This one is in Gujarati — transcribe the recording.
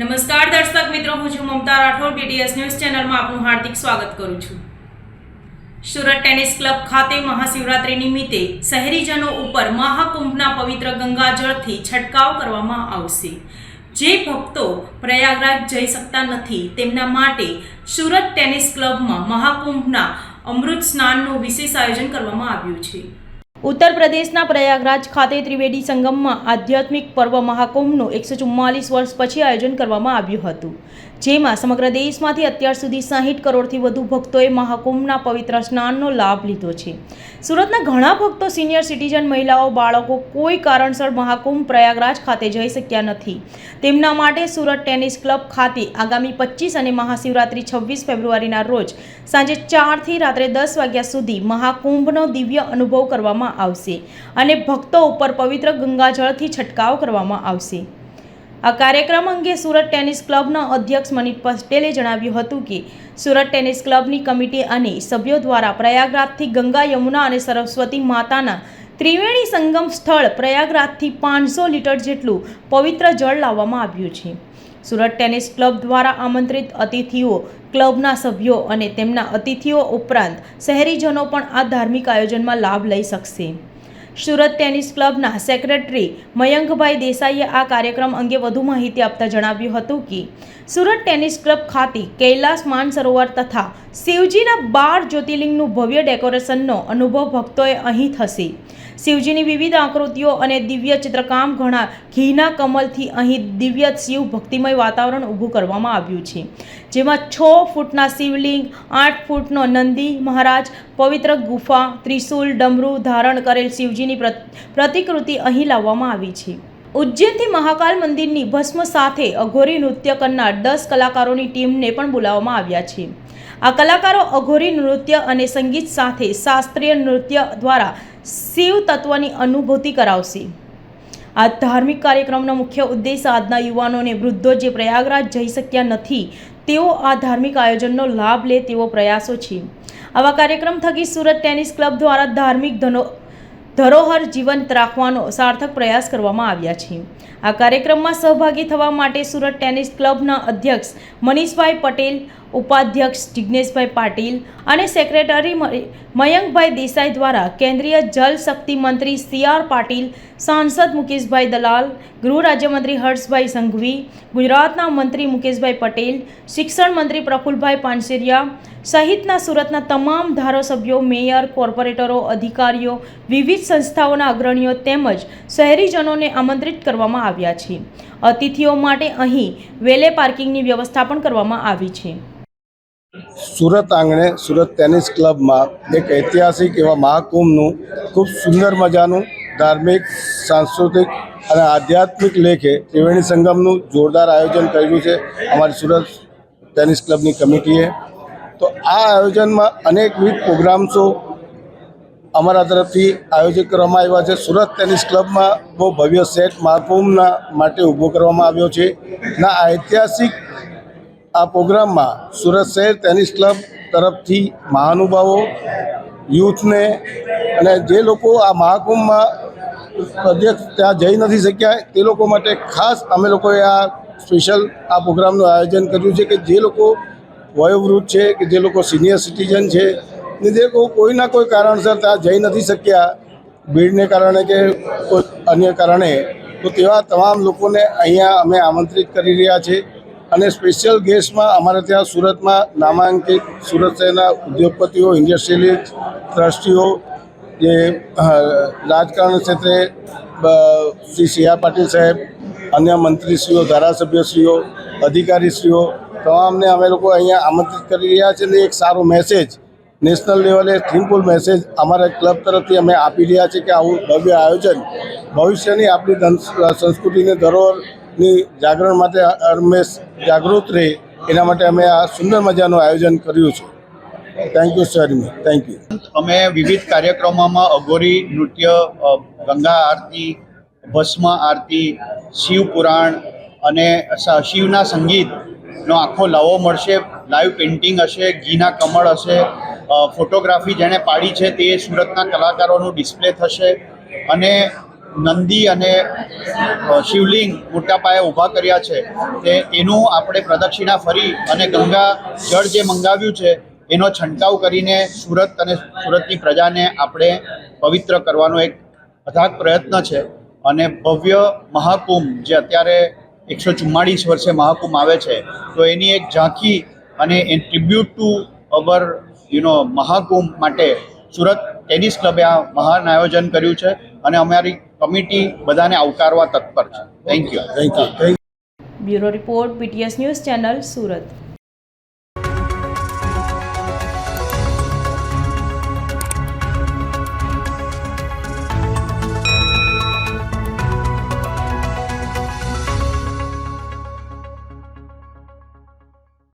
નમસ્કાર દર્શક મિત્રો, હું છું મમતા રાઠોડ બીટીએસ ન્યૂઝ ચેનલમાં આપનું હાર્દિક સ્વાગત કરું છું. સુરત ટેનિસ ક્લબ ખાતે મહાશિવરાત્રી નિમિત્તે શહેરીજનો ઉપર મહાકુંભના પવિત્ર ગંગાજળથી છંટકાવ કરવામાં આવશે. જે ભક્તો પ્રયાગરાજ જઈ શકતા નથી, તેમના માટે સુરત ટેનિસ ક્લબમાં મહાકુંભના અમૃત સ્નાનનું વિશેષ આયોજન કરવામાં આવ્યું છે. ઉત્તર પ્રદેશના પ્રયાગરાજ ખાતે ત્રિવેદી સંગમમાં આધ્યાત્મિક પર્વ મહાકુંભનું એકસો ચુમ્માલીસ વર્ષ પછી આયોજન કરવામાં આવ્યું હતું. જેમાં સમગ્ર દેશમાંથી અત્યાર સુધી સાહીઠ કરોડથી વધુ ભક્તોએ મહાકુંભના પવિત્ર સ્નાનનો લાભ લીધો છે. સુરતના ઘણા ભક્તો સિનિયર સિટીઝન મહિલાઓ, બાળકો કોઈ કારણસર મહાકુંભ પ્રયાગરાજ ખાતે જઈ શક્યા નથી. તેમના માટે સુરત ટેનિસ ક્લબ ખાતે આગામી પચીસ અને મહાશિવરાત્રી છવ્વીસ ફેબ્રુઆરીના રોજ સાંજે ચારથી રાત્રે દસ વાગ્યા સુધી મહાકુંભનો દિવ્ય અનુભવ કરવામાં આવશે અને ભક્તો ઉપર પવિત્ર ગંગાજળથી છંટકાવ કરવામાં આવશે. આ કાર્યક્રમ અંગે સુરત ટેનિસ ક્લબના અધ્યક્ષ મનીષ પટેલે જણાવ્યું હતું કે સુરત ટેનિસ ક્લબની કમિટી અને સભ્યો દ્વારા પ્રયાગરાજથી ગંગા યમુના અને સરસ્વતી માતાના ત્રિવેણી સંગમ સ્થળ પ્રયાગરાજથી પાંચસો લીટર જેટલું પવિત્ર જળ લાવવામાં આવ્યું છે. સુરત ટેનિસ ક્લબ દ્વારા આમંત્રિત અતિથિઓ, ક્લબના સભ્યો અને તેમના અતિથિઓ ઉપરાંત શહેરીજનો પણ આ ધાર્મિક આયોજનમાં લાભ લઈ શકશે. સુરત ટેનિસ ક્લબના સેક્રેટરી મયંકભાઈ દેસાઈએ આ કાર્યક્રમ અંગે વધુ માહિતી આપતા જણાવ્યું હતું કે સુરત ટેનિસ ક્લબ ખાતે કૈલાસ માનસરોવર તથા શિવજીના બાર જ્યોતિર્લિંગનું ભવ્ય ડેકોરેશનનો અનુભવ ભક્તોએ અહીં થશે. શિવજીની વિવિધ આકૃતિઓ અને દિવ્ય ચિત્રકામ ઘણા ઘીના કમલથી અહીં દિવ્ય શિવ ભક્તિમય વાતાવરણ ઊભું કરવામાં આવ્યું છે. જેમાં છ ફૂટના શિવલિંગ, આઠ ફૂટનો નંદી મહારાજ, પવિત્ર ગુફા, ત્રિશૂલ ડમરૂ ધારણ કરેલ શિવજીની પ્રત- પ્રતિકૃતિ અહીં લાવવામાં આવી છે. ઉજ્જૈનથી મહાકાલ મંદિરની ભસ્મ સાથે અઘોરી નૃત્ય કરનાર દસ કલાકારોની ટીમને પણ બોલાવવામાં આવ્યા છે. આ કલાકારો અઘોરી નૃત્ય અને સંગીત સાથે શાસ્ત્રીય નૃત્ય દ્વારા શિવ તત્વની અનુભૂતિ કરાવશે. આ ધાર્મિક કાર્યક્રમનો મુખ્ય ઉદ્દેશ આજના યુવાનોને વૃદ્ધો જે પ્રયાગરાજ જઈ શક્યા નથી, તેઓ આ ધાર્મિક આયોજનનો લાભ લે તેવો પ્રયાસો છે. આવા કાર્યક્રમ થકી સુરત ટેનિસ ક્લબ દ્વારા ધાર્મિક ધનો ધરોહર જીવંત રાખવાનો સાર્થક પ્રયાસ કરવામાં આવ્યા છે. આ કાર્યક્રમમાં સહભાગી થવા માટે સુરત ટેનિસ ક્લબના અધ્યક્ષ મનીષભાઈ પટેલ, ઉપાધ્યક્ષ જિજ્ઞેશભાઈ પાટીલ અને સેક્રેટરી મયંકભાઈ દેસાઈ દ્વારા કેન્દ્રીય જલ શક્તિ મંત્રી સી આર પાટીલ, સાંસદ મુકેશભાઈ દલાલ, ગૃહ રાજ્યમંત્રી હર્ષભાઈ સંઘવી, ગુજરાતના મંત્રી મુકેશભાઈ પટેલ, શિક્ષણ મંત્રી પ્રફુલભાઈ પાનસેરિયા સહિતના સુરતના તમામ ધારાસભ્યો, મેયર, કોર્પોરેટરો, અધિકારીઓ, વિવિધ સંસ્થાઓના અગ્રણીઓ તેમજ શહેરીજનોને આમંત્રિત કરવામાં આવ્યા છે. અતિથિઓ માટે અહીં વેલે પાર્કિંગની વ્યવસ્થા પણ કરવામાં આવી છે. સુરત આંગણે સુરત ટેનિસ ક્લબમાં એક ઐતિહાસિક એવા મહાકુંભનું ખૂબ સુંદર મજાનું ધાર્મિક, સાંસ્કૃતિક અને આધ્યાત્મિક લેખે ત્રિવેણી સંગમનું જોરદાર આયોજન કર્યું છે અમારી સુરત ટેનિસ ક્લબની કમિટીએ. તો આ આયોજનમાં અનેકવિધ પ્રોગ્રામ્સો અમારા તરફથી આયોજિત કરવામાં આવ્યા છે. સુરત ટેનિસ ક્લબમાં બહુ ભવ્ય સેટ મહાકુંભના માટે ઊભો કરવામાં આવ્યો છે. ના ઐતિહાસિક આ પ્રોગ્રામમાં સુરત શહેર ટેનિસ ક્લબ તરફથી મહાનુભાવો, યુથને અને જે લોકો આ મહાકુંભમાં અધ્યક્ષ ત્યાં જઈ નથી શક્યા, તે લોકો માટે ખાસ અમે લોકોએ આ સ્પેશિયલ આ પ્રોગ્રામનું આયોજન કર્યું છે કે જે લોકો વયોવૃદ્ધ છે કે જે લોકો સિનિયર સિટીઝન છે, ને જે કોઈના કોઈ કારણસર ત્યાં જઈ નથી શક્યા. ભીડને કારણે કે અન્ય કારણે. તો તેવા તમામ લોકોને અહીંયા અમે આમંત્રિત કરી રહ્યા છે. અને સ્પેશિયલ ગેસ્ટમાં અમારે ત્યાં સુરતમાં નામાંકિત સુરત શહેરના ઉદ્યોગપતિઓ, ઇન્ડસ્ટ્રીયલિસ્ટ, ટ્રસ્ટીઓ, જે રાજકારણ ક્ષેત્રે શ્રી સી આર પાટીલ સાહેબ, અન્ય મંત્રીશ્રીઓ, ધારાસભ્યશ્રીઓ, અધિકારીશ્રીઓ તમામને અમે લોકો અહીંયા આમંત્રિત કરી રહ્યા છે અને એક સારો મેસેજ નેશનલ લેવલે થીમફુલ મેસેજ અમારા ક્લબ તરફથી અમે આપી રહ્યા છીએ કે આવું ભવ્ય આયોજન ભવિષ્યની આપણી સંસ્કૃતિને ધરોહરની જાગરણ માટે હંમેશ જાગૃત રહે એના માટે અમે આ સુંદર મજાનું આયોજન કર્યું છે. Thank you sir thank you અમે વિવિધ કાર્યક્રમોમાં અઘોરી નૃત્ય ગંગા આરતી, ભસ્મ આરતી, શિવ પુરાણ અને શિવના શિવના સંગીતનો આખો લાવો મળશે લાઈવ પેઇન્ટિંગ હશે, ઘીના કમળ હશે ફોટોગ્રાફી જેણે પાડી છે તે સુરતના કલાકારોનું ડિસ્પ્લે થશે અને નંદી અને શિવલિંગ મોટા પાયે ઊભા કર્યા છે. તે, એનું આપણે પ્રદક્ષિણા ફરી અને ગંગા જળ જે મંગાવ્યું છે, એનો છંટકાવ કરીને સુરત અને સુરતની પ્રજાને આપણે પવિત્ર કરવાનો એક અથાગ પ્રયત્ન છે. અને ભવ્ય મહાકુંભ જે અત્યારે એકસો ચુમ્માળીસ વર્ષે મહાકુંભ આવે છે તો એની એક ઝાંખી અને એ ટ્રિબ્યુટ ટુ અવર યુ નો મહાકુંભ માટે સુરત ટેનિસ ક્લબે આ મહાન આયોજન કર્યું છે અને અમારી કમિટી બધાને આવકારવા તત્પર છે. Thank you thank you bureau report BTS news channel Surat.